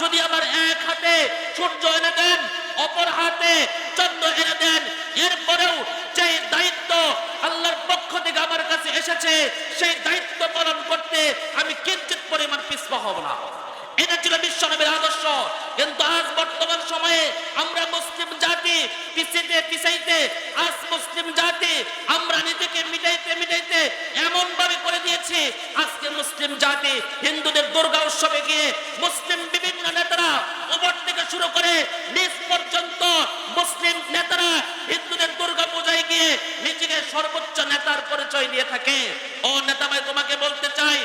যদি আমার এক হাতে সূর্য এনে দেন, অপর হাতে চন্দ্র এনে দেন, এরপরেও যে দায়িত্ব আল্লাহর পক্ষ থেকে আমার কাছে এসেছে, সেই দায়িত্ব পালন করতে আমি কিঞ্চিত পরিমাণ পিছপা হব না। এটা ছিল বিশ্বনবীর আদর্শ। কিন্তু আজ বর্তমান সময়ে আমরা মুসলিম জাতি পিছিয়ে পিছাইতে, আজ মুসলিম জাতি, আমরা নিজেকে মিটাইতে মিটাইতে এমন ভাবে করে দিয়েছি, আজকে মুসলিম জাতি হিন্দুদের দুর্গা উৎসবে গিয়ে মুসলিম বিভিন্ন নেতারা উপর থেকে নিচ পর্যন্ত মুসলিম নেতারা হিন্দুদের দুর্গা পূজায় গিয়ে নিজেকে সর্বোচ্চ নেতার পরিচয় দিয়ে থাকে। ও নেতা ভাই, তোমাকে বলতে চাই,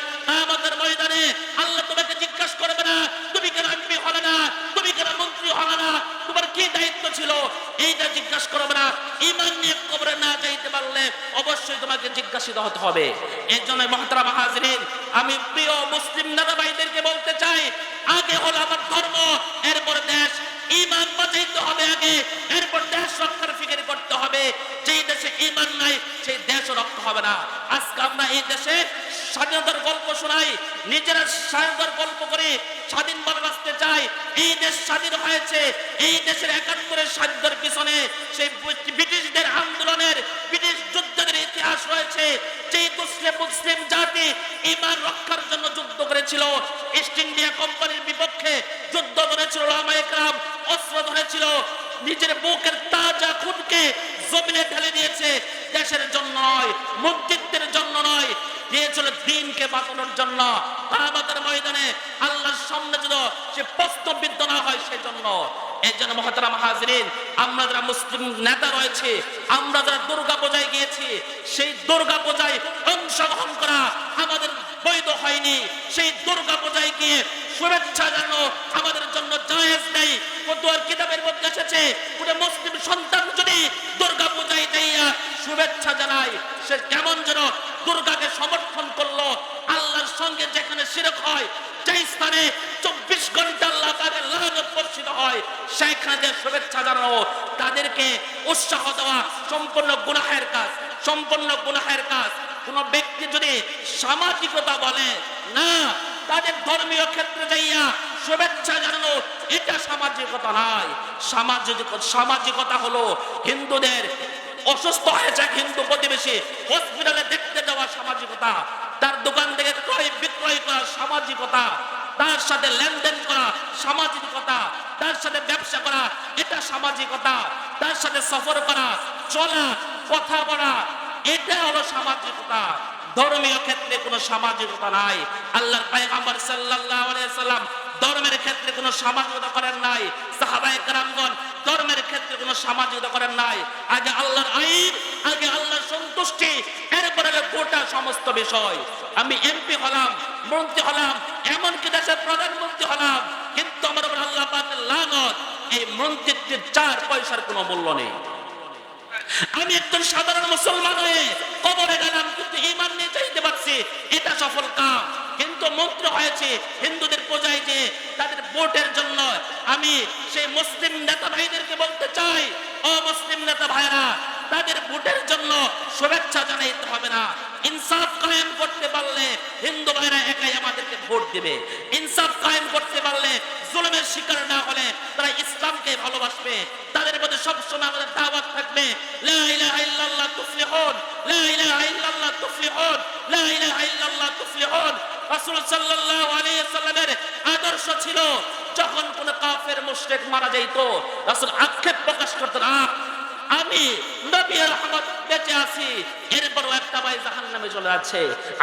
আমাদের ময়দানে আল্লাহ তোমাকে জিজ্ঞাসা করবে না, তুমি কেন এমপি হবে না, তুমি কেন মন্ত্রী হবে না, তোমার কি দায়িত্ব ছিল? এইটা জিজ্ঞাসা করবে না। ইমান নিয়ে কবরে না যাইতে পারলে অবশ্যই তোমাকে জিজ্ঞাসিত হতে হবে। এই জন্য মহাতারা মাহাজরিন আমি প্রিয় মুসলিম নেতা ভাইদেরকে বলতে চাই, আগে হলো আমার ধর্ম, এরপর দেশ। ইমান বাঁচাইতে হবে আগে। এরপর দেশ রক্ষার ফিকির করতে হবে। যেই দেশে ইমান নাই, সেই দেশও রক্ষা হবে না। আজকে আমরা এই দেশে স্বাধীনতার গল্প শোনাই। নিজেরা স্বাধীনতার গল্প করে স্বাধীনভাবে বাঁচতে চাই। এই দেশ স্বাধীন হয়েছে। এই দেশের একাত্তরের স্বাধীনতার পিছনে সেই ব্রিটিশদের আন্দোলনের, ব্রিটিশ যুদ্ধের ইতিহাস রয়েছে। যেই মুসলিম মুসলিম জাতি ইমান রক্ষার জন্য যুদ্ধ করেছিল, ইস্ট ইন্ডিয়া কোম্পানির বিপক্ষে যুদ্ধ করেছিল রামায়করাম অস্ত্র নিজের বুকের তাজা খুনকে জমিনে ঢেলে দিয়েছে। দেশের জন্য নয় মুক্তিত্বের জন্য নয়, দিয়েছিল দিনকে বাঁচানোর জন্য। আমাদের ময়দানে আল্লাহর সামনে যেন সে প্রস্তবিদ্ধ না হয় সেই জন্য এই জন্য মহাতারা হাজরিন, আমরা যারা মুসলিম নেতা রয়েছে, আমরা যারা দুর্গা পূজায় গিয়েছি, সেই দুর্গা পূজায় অংশগ্রহণ করা আমাদের বৈধ হয়নি। সেই দুর্গা পূজায় গিয়ে শুভেচ্ছা জানো আমাদের জন্য জায়েজ নেই। ফতুয়ার কিতাবের মধ্যে এসেছে কোনো মুসলিম সন্তান যদি দুর্গা পূজায় যাইয়া শুভেচ্ছা জানায়, সে কেমন যেন দুর্গাকে সমর্থন করল। আল্লাহর সঙ্গে যেখানে শিরক হয়, যেই স্থানে চব্বিশ ঘণ্টা আল্লাহ তাদের বর্ষিত হয়, সেখানে শুভেচ্ছা জানানো তাদেরকে উৎসাহ দেওয়া সম্পূর্ণ গুনাহের কাজ, সম্পূর্ণ গুনাহের কাজ। কোন ব্যক্তি যদি সামাজিকতা বলে, না, তাদের ধর্মীয় ক্ষেত্রে যাইয়া শুভেচ্ছা জানানো, এটা সামাজিকতা নয়। সামাজিক সামাজিকতা হলো হিন্দুদের, অসুস্থ হয়েছে এক হিন্দু প্রতিবেশী, হসপিটালে দেখতে যাওয়া সামাজিকতা। তার দোকান থেকে ক্রয় বিক্রয় করা সামাজিকতা। তার সাথে লেনদেন করা সামাজিকতা। তার সাথে ব্যবসা করা, এটা সামাজিকতা। তার সাথে সফর করা, চলা, কথা বলা, এটা হলো সামাজিকতা। ধর্মীয় ক্ষেত্রে কোনো সামাজিকতা নাই। আল্লাহ পয়গম্বর সাল্লাল্লাহু আলাইহি সাল্লাম ধর্মের ক্ষেত্রে কোনো সামাজিকতা করেন নাই। সাহাবায়ে কেরামগণ ধর্মের ক্ষেত্রে কোনো সামাজিকতা করেন নাই। আগে আল্লাহর আইন, আগে আল্লাহর সন্তুষ্টি, এরপরে গোটা সমস্ত বিষয়। আমি এমপি হলাম, মন্ত্রী হলাম, এমনকি দেশের প্রধানমন্ত্রী হলাম, কিন্তু আমার উপর আল্লাহ লানত, এই মন্ত্রিত্বের চার পয়সার কোনো মূল্য নেই। আমি একজন সাধারণ মুসলমান হয়ে কবরে গেলাম, কিন্তু ইমান নিয়ে চাইতে পারছি এটা সফল কাম কিন্তু মন্ত্র হয়েছে, হিন্দুদের পূজায় যে তাদের ভোটের জন্য আমি সেই মুসলিম নেতা ভাইদেরকে বলতে চাই, ও মুসলিম নেতা ভাইরা তাদের ভোটের জন্য শুভেচ্ছা জানাইতে হবে না। ইনসাফ কায়েম করতে পারলে হিন্দু ভাইরা একাই আমাদেরকে ভোট দিবে। ইনসাফ কায়েম করতে পারলে জুলুমের শিকার না হলে তারা ইসলামকে ভালোবাসবে। তাদের মধ্যে সবসময় আমাদের আদর্শ ছিল যখন কোন কাফের মারা যাইতো আক্ষেপ প্রকাশ আমি নবী রহমত বেঁচে আছি, এরপরও একটা ভাই জাহান নামে চলে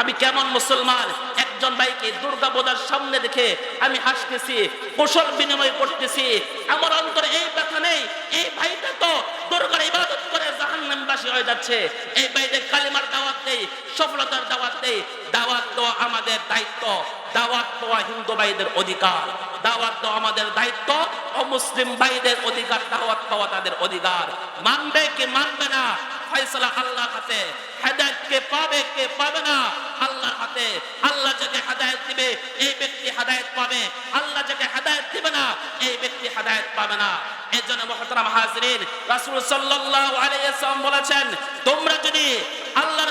আমি কেমন মুসলমান? একজন ভাইকে দুর্গা পূজার সামনে দেখে আমি হাসতেছি, কুশল বিনিময় করতেছি। আমার অন্তরে এই ব্যথা নেই, এই ভাইটা তো দুর্গার ইবাদত করে জাহান নামবাসী হয়ে যাচ্ছে। এই ভাইদের কালিমার দাওয়াত দেই, সফলতার দাওয়াত দেই, দাওয়াত দেওয়া আমাদের দায়িত্ব। দাওয়াত দেওয়া হিন্দু ভাইদের অধিকার। দাওয়াত দেওয়া আমাদের দায়িত্ব ও মুসলিম ভাইদের অধিকার, দাওয়াত পাওয়া তাদের অধিকার। মানবে কি মানবে না, ফয়সালা আল্লাহর হাতে। হেদায়েত কে পাবে কে পাবে না, আল্লাহর হাতে। আল্লাহ যাকে হেদায়েত দিবে, এই ব্যক্তি হেদায়েত পাবে। আল্লাহ যাকে হেদায়েত দিবে না, এই ব্যক্তি হেদায়েত পাবে না। এই জন্য মহতারাম হাজরিন, রাসূল সাল্লাল্লাহু আলাইহি ওয়াসাল্লাম বলেছেন, তোমরা যদি পেতে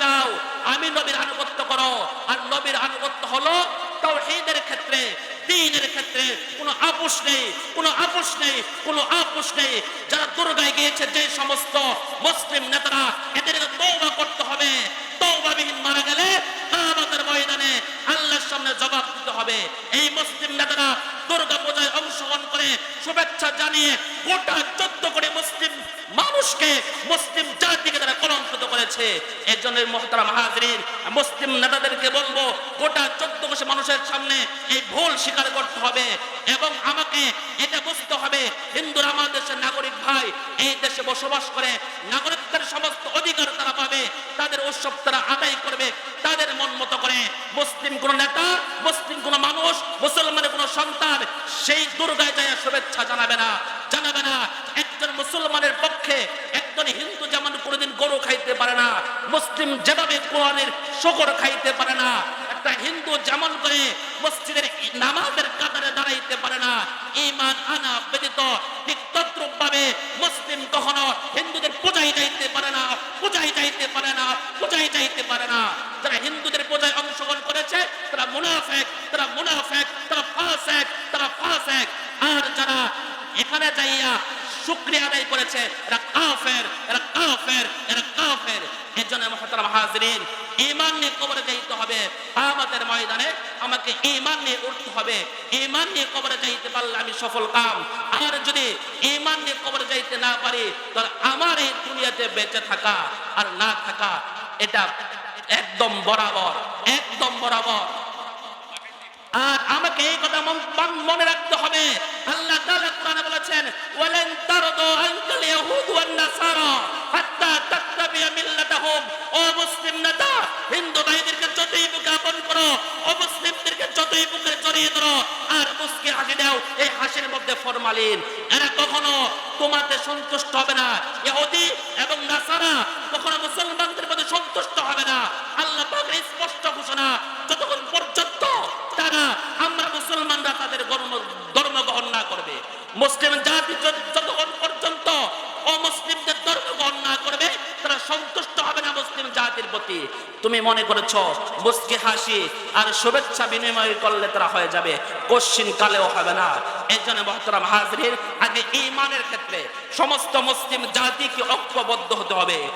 চাও, আমি নবীর আনুগত্য করো। আর নবীর আনুগত্য হলো তাওহীদের ক্ষেত্রে, দিনের ক্ষেত্রে কোনো আপোষ নেই, কোনো আপোষ নেই, কোনো আপোষ নেই। যারা দুর্গায় গিয়েছে, যে সমস্ত মুসলিম নেতারা, এদেরকে তৌবা করতে হবে। তৌবাবিহীন মারা গেলে আমাদের ময়দানে আল্লাহর সামনে জবাব দিতে হবে। এই মুসলিম নেতারা দুর্গা পূজায় অংশগ্রহণ করে শুভেচ্ছা জানিয়ে গোটা চোদ্দ মানুষকে মুসলিম জাতিকে তারা কলঙ্কিত করেছে। এর জন্য মহতারাম হাজরিন, মুসলিম নেতাদেরকে বলব, গোটা চোদ্দ কোটি মানুষের সামনে এই ভুল স্বীকার করতে হবে এবং আমাকে এটা বুঝতে হবে, হিন্দুরা আমার দেশের নাগরিক ভাই, এই দেশে বসবাস করে নাগরিকদের সমস্ত অধিকার তারা পাবে, তাদের উৎসব তারা আদায় করবে, তাদের মন মতো করে। মুসলিম কোন নেতা, মুসলিম কোন মানুষ, মুসলমানের কোন সন্তান সেই দুর্গায় যায়, শুভেচ্ছা জানাবে না একজন মুসলমানের পক্ষে একজন হিন্দু যেমন কোনোদিন গরু খাইতে পারে না, মুসলিম যেভাবে কোরআনের শকর খাইতে পারে না, একটা হিন্দু যেমন করে মসজিদের নামাজের কাতারে দাঁড়াইতে পারে না ইমান আনা ব্যতীত ঠিক ভাবে মুসলিম কখনো হিন্দুদের পূজায় যাইতে পারে না, পূজায় যাইতে পারে না, পূজায় যাইতে পারে না। যারা হিন্দুদের পূজায় অংশগ্রহণ করেছে, তারা মুনাফেক তারা মুনাফেক, তারা ফাসেক তারা ফাসেক। আর যারা এখানে যাইয়া শুক্রিয়া আদায় করেছে, এরা কাফের এরা কাফের এরা কাফের। ইমান নিয়ে উঠতে হবে। ইমান নিয়ে কবরে যাইতে পারলে আমি সফল কাম। আর যদি ইমান নিয়ে কবরে যাইতে না পারি আমার এই দুনিয়াতে বেঁচে থাকা আর না থাকা, এটা একদম বরাবর একদম বরাবর। আর আমাকে এই কথা মন- রাখতে হবে। আল্লাহ বলেছেন যতই বুকে করো যতই বুকে হাসির মধ্যে ফরমালিন। কখনো সন্তুষ্ট হবে না। এবং নাসারা কখনো মুসলমানদের মধ্যে সন্তুষ্ট হবে না আল্লাহ পাকের স্পষ্ট ঘোষণা যতক্ষণ পর্যন্ত তারা আমরা মুসলমানরা তাদের ধর্ম ধর্ম গ্রহণ না করবে মুসলিম জাতি যত- যতক্ষণ পর্যন্ত অমুসলিমদের ধর্ম গ্রহণ না করবে তারা সন্তুষ্ট হবে না মুসলিম জাতির প্রতি তুমি মনে করেছ মুসকে হাসি আর শুভেচ্ছা বিনিময় করলে তারা হয়ে যাবে? কশ্চিন কালেও হবে না। এই জন্য মহতরাম হাজরির আগে ইমানের ক্ষেত্রে সমস্ত মুসলিম জাতিকে ঐক্যবদ্ধ হতে হবে।